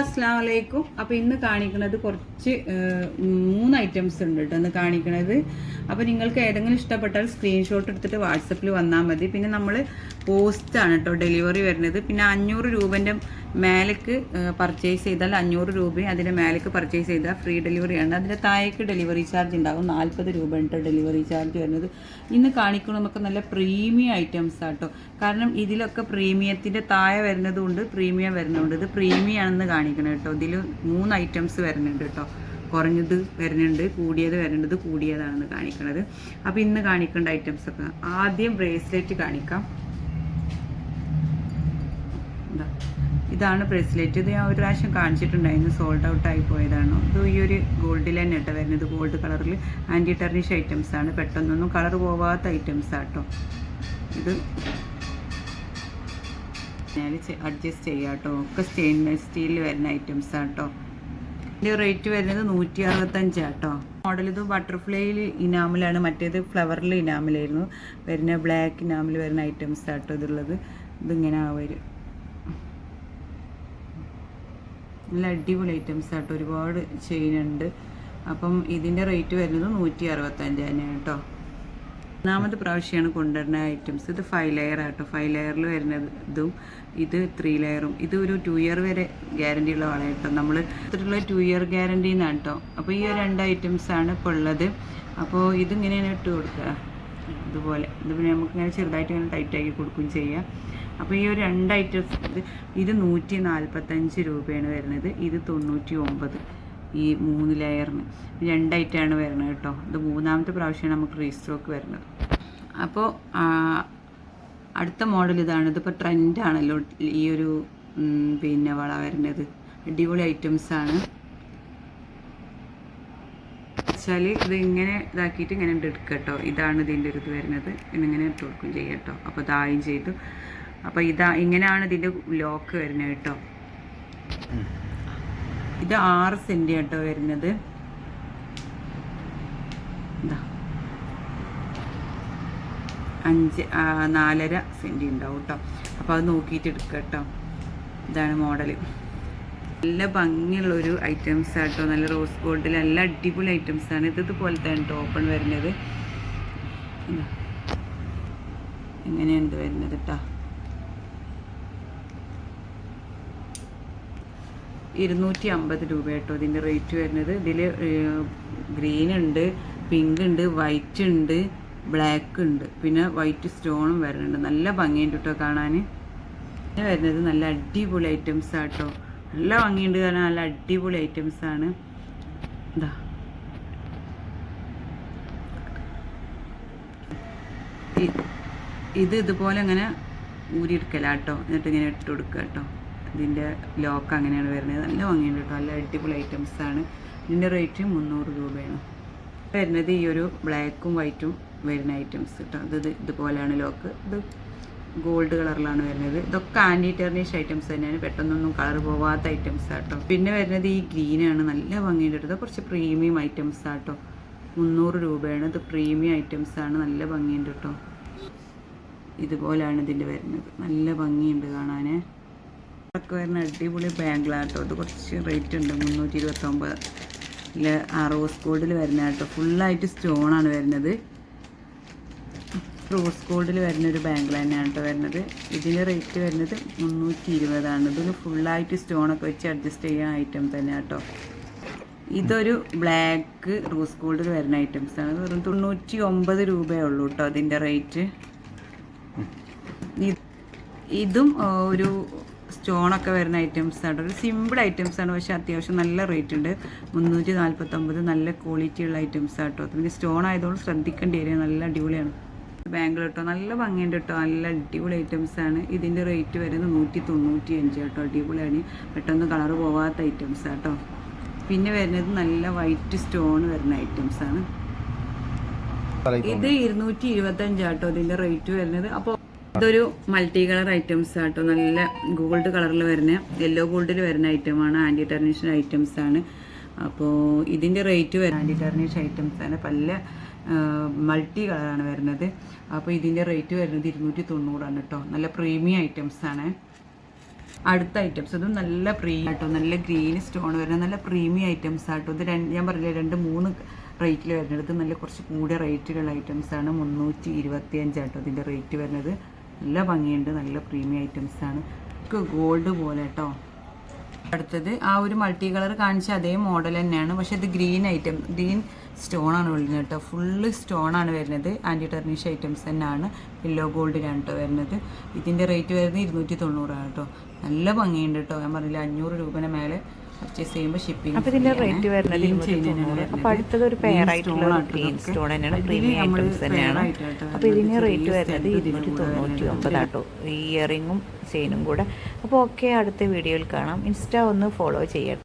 അസ്സാം വലൈക്കും അപ്പോൾ ഇന്ന് കാണിക്കുന്നത് കുറച്ച് മൂന്ന് ഐറ്റംസ് ഉണ്ട് കേട്ടോ ഇന്ന് കാണിക്കുന്നത് അപ്പോൾ നിങ്ങൾക്ക് ഏതെങ്കിലും ഇഷ്ടപ്പെട്ടാൽ സ്ക്രീൻഷോട്ട് എടുത്തിട്ട് വാട്സപ്പിൽ വന്നാൽ മതി. പിന്നെ നമ്മൾ പോസ്റ്റാണ് കേട്ടോ ഡെലിവറി വരുന്നത്. പിന്നെ അഞ്ഞൂറ് രൂപന്റെ മേലേക്ക് പർച്ചേസ് ചെയ്താൽ അഞ്ഞൂറ് രൂപയും അതിന്റെ മേലേക്ക് പർച്ചേസ് ചെയ്താൽ ഫ്രീ ഡെലിവറിയാണ് അതിന്റെ താഴേക്ക് ഡെലിവറി ചാർജ് ഉണ്ടാകും നാൽപ്പത് രൂപ ഉണ്ട് ഡെലിവറി ചാർജ് വരുന്നത്. ഇന്ന് കാണിക്കുന്നത് നമുക്ക് നല്ല പ്രീമിയം ഐറ്റംസ് ആട്ടോ. കാരണം ഇതിലൊക്കെ പ്രീമിയത്തിന്റെ താഴെ വരുന്നതുകൊണ്ട് പ്രീമിയം വരുന്നുണ്ട് ഇത് പ്രീമിയം ആണെന്ന് കാണിക്കണം കേട്ടോ. ഇതിൽ മൂന്ന് ഐറ്റംസ് വരുന്നുണ്ട് കേട്ടോ. കുറഞ്ഞത് വരുന്നുണ്ട് കൂടിയത് വരുന്നുണ്ട് ഇത് കൂടിയതാണെന്ന് കാണിക്കണത്. അപ്പോൾ ഇന്ന് കാണിക്കേണ്ട ഐറ്റംസ് ഒക്കെ ആദ്യം ബ്രേസ്ലെറ്റ് കാണിക്കാം. ഇതാ. ഇതാണ് ബ്രേസ്ലെറ്റ് ഇത് ഞാൻ ഒരു പ്രാവശ്യം കാണിച്ചിട്ടുണ്ടായിരുന്നു. സോൾഡ് ഔട്ട് ആയി പോയതാണ്? ഇത് ഈ ഒരു ഗോൾഡിൽ തന്നെ കേട്ടോ വരുന്നത്. ഗോൾഡ് കളറിൽ ആന്റി ടെർണിഷ് ഐറ്റംസ് ആണ്. പെട്ടെന്നൊന്നും കളർ പോവാത്ത ഐറ്റംസ് ആട്ടോ. ഇത് ഞാൻ അഡ്ജസ്റ്റ് ചെയ്യാം കേട്ടോ ഒക്കെ സ്റ്റെയിൻലെസ് സ്റ്റീലിൽ വരുന്ന ഐറ്റംസ് ആട്ടോ. ഇതിന്റെ റേറ്റ് വരുന്നത് നൂറ്റി അറുപത്തഞ്ച് കേട്ടോ മോഡൽ ഇത് ബട്ടർഫ്ലൈയിൽ ഇനാമിലാണ്. മറ്റേത് ഫ്ലവറിൽ ഇനാമിലായിരുന്നു. വരുന്ന ബ്ലാക്ക് ഇനാമിൽ വരുന്ന ഐറ്റംസ് ആട്ടോ ഇതുള്ളത്. ഇതിങ്ങനെ വരും. നല്ല അടിപൊളി ഐറ്റംസ് ആട്ടോ. ഒരുപാട് ചെയിൻ ഉണ്ട്. അപ്പം ഇതിന്റെ റേറ്റ് വരുന്നത് നൂറ്റി അറുപത്തഞ്ച് തന്നെയാണ് കേട്ടോ. ഒന്നാമത് പ്രാവശ്യമാണ് കൊണ്ടുവരുന്ന ഐറ്റംസ് ഇത് ഫൈവ് ലെയർ ആട്ടോ. ഫൈവ് ലെയറിൽ വരുന്നതും ഇതും ത്രീ ലെയറും ഇത് ഒരു ടു ഇയർ വരെ ഗ്യാരണ്ടി ഉള്ള വള കേട്ടോ. നമ്മൾ ഇത്തരത്തിലുള്ള ടു ഇയർ ഗ്യാരണ്ടി എന്നാണ് കേട്ടോ. അപ്പോൾ ഈ രണ്ട് ഐറ്റംസ് ആണ് ഇപ്പോൾ ഉള്ളത്. അപ്പോൾ ഇതിങ്ങനെയാണ് ഇട്ട് കൊടുക്കുക. ഇതുപോലെ. ഇത് പിന്നെ നമുക്ക് ഇങ്ങനെ ചെറുതായിട്ട് ഇങ്ങനെ ടൈറ്റാക്കി കൊടുക്കുകയും ചെയ്യാം. അപ്പോൾ ഈ ഒരു രണ്ട് ഐറ്റംസ് ഇത് നൂറ്റി നാൽപ്പത്തഞ്ച് രൂപയാണ് വരുന്നത്. ഇത് തൊണ്ണൂറ്റി ഒമ്പത് ഈ മൂന്ന് ലെയറിന് രണ്ട് ഐറ്റമാണ് വരുന്നത് കേട്ടോ. ഇത് മൂന്നാമത്തെ പ്രാവശ്യമാണ് നമുക്ക് റീസ്റ്റോക്ക് വരുന്നത്. അപ്പോൾ അടുത്ത മോഡൽ ഇതാണ്. ഇതിപ്പോൾ ട്രെൻഡാണല്ലോ ഈ ഒരു പിന്നെ വള വരുന്നത്. അടിപൊളി ഐറ്റംസ് ആണ്. വെച്ചാൽ ഇത് ഇങ്ങനെ ഇതാക്കിയിട്ട് ഇങ്ങനെ എടുക്കട്ടോ ഇതാണ് ഇതിന്റെ ഒരു ഇത് വരുന്നത്. ഇങ്ങനെ ഇട്ട് കൊടുക്കും ചെയ്യാം കേട്ടോ. അപ്പോൾ ഇതായും ചെയ്തു. അപ്പോൾ ഇതാ ഇങ്ങനെയാണ് ഇതിന്റെ ലോക്ക് വരുന്നത് കേട്ടോ. ഇത് ആറ് സെന്റ് കേട്ടോ വരുന്നത്. ഇതാ. അഞ്ച് നാലര സെന്റ് ഉണ്ടാവും കേട്ടോ. അപ്പോൾ അത് നോക്കിയിട്ട് എടുക്കുക കേട്ടോ. ഇതാണ് മോഡൽ നല്ല ഭംഗിയുള്ള ഒരു ഐറ്റംസ് ആട്ടോ നല്ല റോസ് ഗോൾഡിൽ നല്ല അടിപൊളി ഐറ്റംസ് ആണ്. ഇത് തന്നെ കേട്ടോ ഓപ്പൺ വരുന്നത്. ഇതാ. ഇത് വരുന്നത് കേട്ടോ. ഇരുന്നൂറ്റി അമ്പത് രൂപ കേട്ടോ ഇതിന്റെ റേറ്റ് വരുന്നത്. ഇതിൽ ഗ്രീൻ ഉണ്ട് പിങ്ക് ഉണ്ട് വൈറ്റ് ഉണ്ട് ബ്ലാക്ക് ഉണ്ട്. പിന്നെ വൈറ്റ് സ്റ്റോണും വരുന്നുണ്ട്. നല്ല ഭംഗിയുണ്ട് കേട്ടോ കാണാൻ. പിന്നെ വരുന്നത് നല്ല അടിപൊളി ഐറ്റംസ് ആട്ടോ. നല്ല ഭംഗിയുണ്ട് കാരണം നല്ല അടിപൊളി ഐറ്റംസ് ആണ്. ഇതാ ഇത് ഇതുപോലെ അങ്ങനെ ഊരിയെടുക്കലാട്ടോ. എന്നിട്ട് ഇങ്ങനെ ഇട്ട് കൊടുക്കുക കേട്ടോ ഇതിന്റെ ലോക്ക് അങ്ങനെയാണ് വരുന്നത്. നല്ല ഭംഗിയുണ്ട് കേട്ടോ. നല്ല അടിപൊളി ആണ്. ഇതിന്റെ റേറ്റ് മുന്നൂറ് രൂപയാണ്. വരുന്നത് ഈ ഒരു ബ്ലാക്കും വൈറ്റും വരുന്ന ഐറ്റംസ് കേട്ടോ. ഇത് ഇതുപോലെയാണ് ലോക്ക്. ഇത് ഗോൾഡ് കളറിലാണ് വരുന്നത്. ഇതൊക്കെ ആന്റി ടെർണിഷ് ഐറ്റംസ് തന്നെയാണ്. പെട്ടെന്നൊന്നും കളർ പോവാത്ത ഐറ്റംസ് ആട്ടോ പിന്നെ വരുന്നത് ഈ ഗ്രീനാണ് നല്ല ഭംഗിയുണ്ട് കേട്ടോ. കുറച്ച് പ്രീമിയം ഐറ്റംസ് ആട്ടോ മുന്നൂറ് രൂപയാണ്. ഇത് പ്രീമിയം ഐറ്റംസ് ആണ്. നല്ല ഭംഗിയുണ്ട് കേട്ടോ. ഇതുപോലെയാണ് ഇതിന്റെ വരുന്നത്. നല്ല ഭംഗിയുണ്ട് കാണാൻ ഒക്കെ വരുന്ന അടിപൊളി ബാങ്കിലാട്ടോ ഇത് കുറച്ച് റേറ്റ് ഉണ്ട്. മുന്നൂറ്റി ഇരുപത്തൊമ്പതിൽ റോസ് ഗോൾഡിൽ വരുന്ന കേട്ടോ. ഫുള്ളായിട്ട് സ്റ്റോണാണ് വരുന്നത്. റോസ് ഗോൾഡിൽ വരുന്ന ഒരു ബാങ്കിൾ തന്നെയാണ് കേട്ടോ വരുന്നത്. ഇതിന്റെ റേറ്റ് വരുന്നത് മുന്നൂറ്റി ഇരുപതാണ് ഇതിൽ ഫുള്ളായിട്ട് സ്റ്റോണൊക്കെ വെച്ച് അഡ്ജസ്റ്റ് ചെയ്യുന്ന ഐറ്റം തന്നെ കേട്ടോ ഇതൊരു ബ്ലാക്ക് റോസ് ഗോൾഡിൽ വരുന്ന ഐറ്റംസ് ആണ്. വെറും തൊണ്ണൂറ്റി ഒമ്പത് രൂപയേ ഉള്ളൂ കേട്ടോ അതിന്റെ റേറ്റ് ഇതും ഒരു സ്റ്റോണൊക്കെ വരുന്ന ഐറ്റംസ് ആണ്. ഒരു സിമ്പിൾ ഐറ്റംസ് ആണ്. പക്ഷേ അത്യാവശ്യം നല്ല റേറ്റ് ഉണ്ട്. മുന്നൂറ്റി നാൽപ്പത്തൊമ്പത് നല്ല ക്വാളിറ്റി ഉള്ള ഐറ്റംസ് ആട്ടോ. പിന്നെ സ്റ്റോൺ ആയതുകൊണ്ട് ശ്രദ്ധിക്കേണ്ടി വരിക. നല്ല അടിപൊളിയാണ്. ബാങ്കിൾ കേട്ടോ നല്ല ഭംഗിയുണ്ട് കേട്ടോ നല്ല അടിപൊളി ഐറ്റംസ് ആണ്. ഇതിന്റെ റേറ്റ് വരുന്നത് നൂറ്റി തൊണ്ണൂറ്റി അഞ്ച് കേട്ടോ അടിപൊളിയാണ്. പെട്ടെന്ന് കളർ പോവാത്ത ഐറ്റംസ് ആട്ടോ. പിന്നെ വരുന്നത് നല്ല വൈറ്റ് സ്റ്റോൺ വരുന്ന ഐറ്റംസ് ആണ്. ഇത് ഇരുന്നൂറ്റി ഇരുപത്തഞ്ചാട്ടോ ഇതിന്റെ റേറ്റ് വരുന്നത്. അപ്പോൾ ഇതൊരു മൾട്ടി കളർ ഐറ്റംസ് ആട്ടോ. നല്ല ഗോൾഡ് കളറിൽ വരുന്ന യെല്ലോ ഗോൾഡിൽ വരുന്ന ഐറ്റമാണ് ആന്റി ടെർണിഷൻ ഐറ്റംസ് ആണ്. അപ്പോൾ ഇതിന്റെ റേറ്റ് വരുന്ന ആന്റി ടെർണിഷ് ഐറ്റംസ് ആണ് പല മൾട്ടി കളറാണ് വരുന്നത്. അപ്പോൾ ഇതിന്റെ റേറ്റ് വരുന്നത് ഇരുന്നൂറ്റി തൊണ്ണൂറാണ് കേട്ടോ നല്ല പ്രീമിയം ഐറ്റംസ് ആണ്. അടുത്ത ഐറ്റംസ് ഇതും നല്ല പ്രീമിയം ആട്ടോ. നല്ല ഗ്രീൻ സ്റ്റോൺ വരുന്ന നല്ല പ്രീമിയം ഐറ്റംസ് ആട്ടോ. ഇത് രണ്ട് ഞാൻ പറഞ്ഞില്ല രണ്ട് മൂന്ന് റേറ്റിൽ വരുന്നത്. നല്ല കുറച്ച് കൂടിയ റേറ്റിലുള്ള ഐറ്റംസ് ആണ്. മുന്നൂറ്റി ഇരുപത്തി അഞ്ചാട്ടോ ഇതിന്റെ റേറ്റ് വരുന്നത്. നല്ല ഭംഗിയുണ്ട് നല്ല പ്രീമിയം ഐറ്റംസ് ആണ്. ഗോൾഡ് പോലെ കേട്ടോ അടുത്തത് ആ ഒരു മൾട്ടി കളർ കാണിച്ച അതേ മോഡൽ തന്നെയാണ്. പക്ഷെ ഇത് ഗ്രീൻ ഐറ്റം ഗ്രീൻ സ്റ്റോൺ ആണ് വരുന്നത് കേട്ടോ. ഫുള്ള് സ്റ്റോൺ ആണ് വരുന്നത്. ആന്റി ടെർണിഷ് ഐറ്റംസ് തന്നെയാണ് യെല്ലോ ഗോൾഡിലാണ് കേട്ടോ വരുന്നത്. ഇതിന്റെ റേറ്റ് വരുന്നത് ഇരുന്നൂറ്റി തൊണ്ണൂറാണ് കേട്ടോ നല്ല ഭംഗിയുണ്ട് കേട്ടോ ഞാൻ പറഞ്ഞില്ല അഞ്ഞൂറ് രൂപേനെ മേലെ പർച്ചേസ് ചെയ്യുമ്പോൾ ഷിപ്പിംഗ് അപ്പോൾ ഇതിന്റെ റേറ്റ് വരുന്നത് ഇരുന്നൂറ്റി അപ്പോൾ അടുത്തത് ഒരു പെയർ ആയിട്ടുള്ള ഗ്രീൻ സ്റ്റോൺ തന്നെയാണ് പ്രീമിയം ഐറ്റംസ് തന്നെയാണ്. അപ്പോൾ ഇതിന് റേറ്റ് വരുന്നത് ഇരുന്നൂറ്റി തൊണ്ണൂറ്റി ഒമ്പതാട്ടോ. ഈ ഇയറിങ്ങും ചെയിനും കൂടെ. അപ്പോൾ ഓക്കെ അടുത്ത വീഡിയോയിൽ കാണാം. ഇൻസ്റ്റ ഒന്ന് ഫോളോ ചെയ്യട്ടെ.